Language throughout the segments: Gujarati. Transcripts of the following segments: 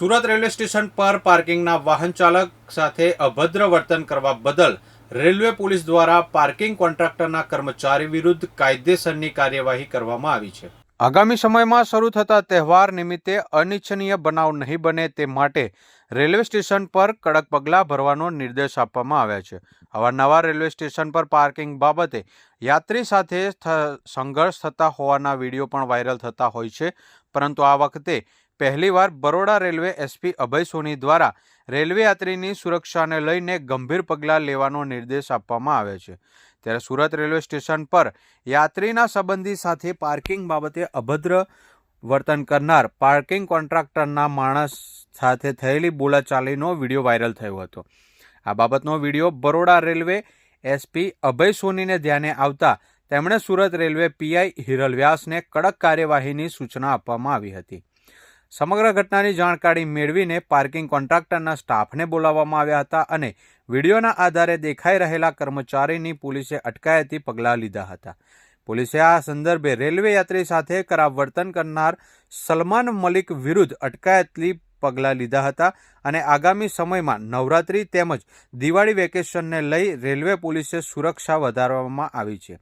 સુરત રેલવે સ્ટેશન પર પાર્કિંગના વાહન ચાલક સાથે અભદ્ર વર્તન કરવા બદલ રેલવે પોલીસ દ્વારા પાર્કિંગ કોન્ટ્રાક્ટરના કર્મચારી વિરુદ્ધ કાયદેસરની કાર્યવાહી કરવામાં આવી છે. આગામી સમયમાં શરૂ થતા તહેવાર નિમિત્તે અનિચ્છનીય બનાવ નહીં બને તે માટે રેલવે સ્ટેશન પર કડક પગલાં ભરવાનો નિર્દેશ આપવામાં આવ્યા છે. અવારનવાર રેલવે સ્ટેશન પર પાર્કિંગ બાબતે યાત્રી સાથે સંઘર્ષ થતા હોવાના વીડિયો પણ વાયરલ થતા હોય છે. પરંતુ આ વખતે પહેલીવાર બરોડા રેલવે એસપી અભય સોની દ્વારા રેલવે યાત્રીની સુરક્ષાને લઈને ગંભીર પગલાં લેવાનો નિર્દેશ આપવામાં આવે છે. ત્યારે સુરત રેલવે સ્ટેશન પર યાત્રીના સંબંધી સાથે પાર્કિંગ બાબતે અભદ્ર વર્તન કરનાર પાર્કિંગ કોન્ટ્રાક્ટરના માણસ સાથે થયેલી બોલાચાલીનો વીડિયો વાયરલ થયો હતો. આ બાબતનો video Baroda railway SP Abhay સોનીને ધ્યાને આવતા તેમણે સુરત રેલવે પીઆઈ હિરલ વ્યાસને કડક કાર્યવાહીની સૂચના આપવામાં આવી હતી. સમગ્ર ઘટનાની જાણકારી મેળવીને પાર્કિંગ કોન્ટ્રાક્ટરના સ્ટાફને બોલાવવામાં આવ્યા હતા અને વિડીયોના આધારે દેખાઈ રહેલા કર્મચારીની પોલીસે અટકાયતી પગલાં લીધા હતા. પોલીસે આ સંદર્ભે રેલવે યાત્રી સાથે ખરાબ વર્તન કરનાર સલમાન મલિક વિરુદ્ધ અટકાયતલી પગલાં લીધા હતા અને આગામી સમયમાં નવરાત્રી તેમજ દિવાળી વેકેશનને લઈ રેલવે પોલીસે સુરક્ષા વધારવામાં આવી છે.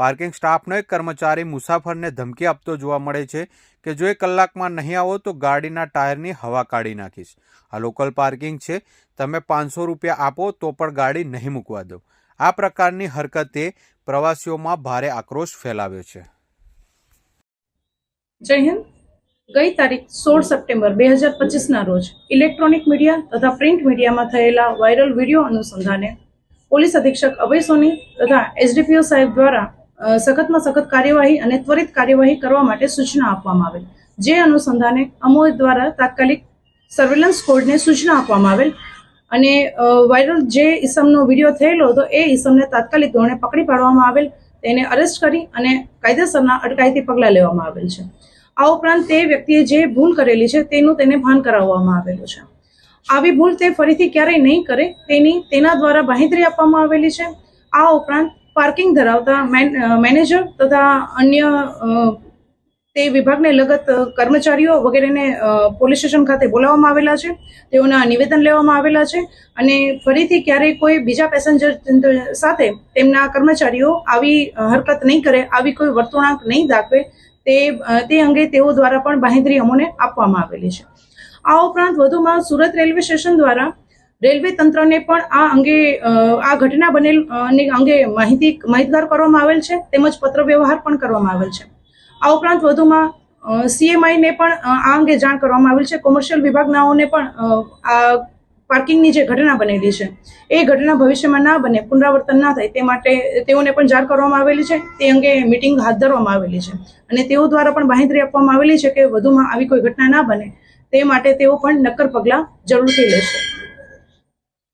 પાર્કિંગ સ્ટાફનો એક કર્મચારી મુસાફરને ધમકી આપતો જોવા મળે છે કે જો એક કલાકમાં નહીં આવો તો ગાડીના ટાયરની હવા કાઢી નાખીશ. આ લોકલ પાર્કિંગ છે. તમે પાંચસો રૂપિયા આપો તો પણ ગાડી નહીં મૂકવા દો. આ પ્રકારની હરકતે પ્રવાસીઓમાં ભારે આક્રોશ ફેલાવ્યો છે. જય હિન્દ. ગઈ તારીખ સોળ સપ્ટેમ્બર બે હજાર પચીસના રોજ ઇલેક્ટ્રોનિક મીડિયા તથા પ્રિન્ટ મીડિયામાં થયેલા વાયરલ વીડિયો અનુસંધાને પોલીસ અધિક્ષક અભય સોની તથા એસડીપીઓ સાહેબ દ્વારા સખતમાં સખત કાર્યવાહી અને ત્વરિત કાર્યવાહી કરવા માટે સૂચના આપવામાં આવેલ. જે અનુસંધાને અમોદ દ્વારા તાત્કાલિક સર્વેલન્સ કોડને સૂચના આપવામાં આવેલ અને વાયરલ જે ઈસમનો વીડિયો થયેલો હતો, એ ઈસમને તાત્કાલિક ધોરણે પકડી પાડવામાં આવેલ, તેને અરેસ્ટ કરી અને કાયદેસરના અટકાયતી પગલાં લેવામાં આવેલ છે. આ ઉપરાંત તે વ્યક્તિએ જે ભૂલ કરેલી છે, તેનું તેને ભાન કરાવવામાં આવેલું છે. આવી ભૂલ તે ફરીથી ક્યારેય નહીં કરે, તેની, તેના દ્વારા બાંહેધરી આપવામાં આવેલી છે. આ ઉપરાંત પાર્કિંગ ધરાવતા મેન- મેનેજર તથા અન્ય તે વિભાગને લગત કર્મચારીઓ વગેરેને પોલીસ સ્ટેશન ખાતે બોલાવવામાં આવેલા છે. તેઓના નિવેદન લેવામાં આવેલા છે અને ફરીથી ક્યારેય કોઈ બીજા પેસેન્જર સાથે તેમના કર્મચારીઓ આવી હરકત નહીં કરે, આવી કોઈ વર્તણૂક નહીં દાખવે, તે તે અંગે તેઓ દ્વારા પણ બાહેંધરી અમોને આપવામાં આવેલી છે. આ ઉપરાંત વધુમાં સુરત રેલવે સ્ટેશન દ્વારા રેલવે તંત્રને પણ આ અંગે આ ઘટના બનેલ અંગે માહિતી, માહિતગાર કરવામાં આવેલ છે, તેમજ પત્ર વ્યવહાર પણ કરવામાં આવેલ છે. આ ઉપરાંત વધુમાં સીએમઆઈને પણ આ અંગે જાણ કરવામાં આવેલ છે. કોમર્શિયલ વિભાગનાઓને પણ આ પાર્કિંગની જે ઘટના બનેલી છે, એ ઘટના ભવિષ્યમાં ના બને, પુનરાવર્તન ના થાય, તે માટે તેઓને પણ જાણ કરવામાં આવેલી છે. તે અંગે મિટિંગ હાથ ધરવામાં આવેલી છે. અને તેઓ દ્વારા પણ બાંહેધરી આપવામાં આવેલી છે કે વધુમાં આવી કોઈ ઘટના ના બને, તે માટે તેઓ પણ નક્કર પગલાં જરૂરથી લેશે.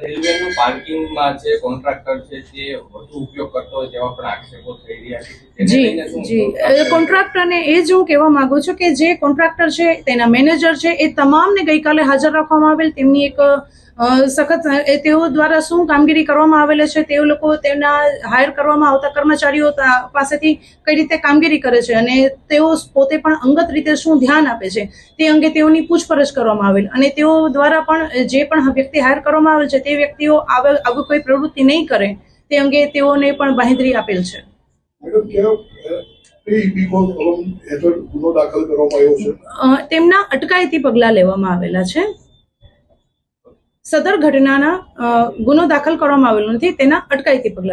રેલવેનું પાર્કિંગમાં જે કોન્ટ્રાક્ટર છે તે વધુ ઉપયોગ કરતો હોય તેવા પણ આક્ષેપો થઈ રહ્યા છે. જી જી. કોન્ટ્રાક્ટરને એ જ હું કહેવા માંગુ છું કે જે કોન્ટ્રાક્ટર છે તેના મેનેજર છે એ તમામને ગઈકાલે હાજર રાખવામાં આવેલ તેમની એક સખત તેઓ દ્વારા શું કામગીરી કરવામાં આવેલ છે તે લોકો તેમના હાયર કરવામાં આવતા કર્મચારીઓ પાસેથી કઈ રીતે કામગીરી કરે છે અને તેઓ પોતે પણ અંગત રીતે શું ધ્યાન આપે છે તે અંગે તેઓની પૂછપરછ કરવામાં આવેલ. અને તેઓ દ્વારા પણ જે પણ વ્યક્તિ હાયર કરવામાં આવેલ છે તે વ્યક્તિઓ આવી કોઈ પ્રવૃત્તિ નહીં કરે તે અંગે તેઓને પણ બાંહેધરી આપેલ છે. તેમના અટકાયતી પગલાં લેવામાં આવેલા છે. સદર ઘટનાના ગુનો દાખલ કરવામાં આવેલો નથી તેના અટકાયતી પગલાં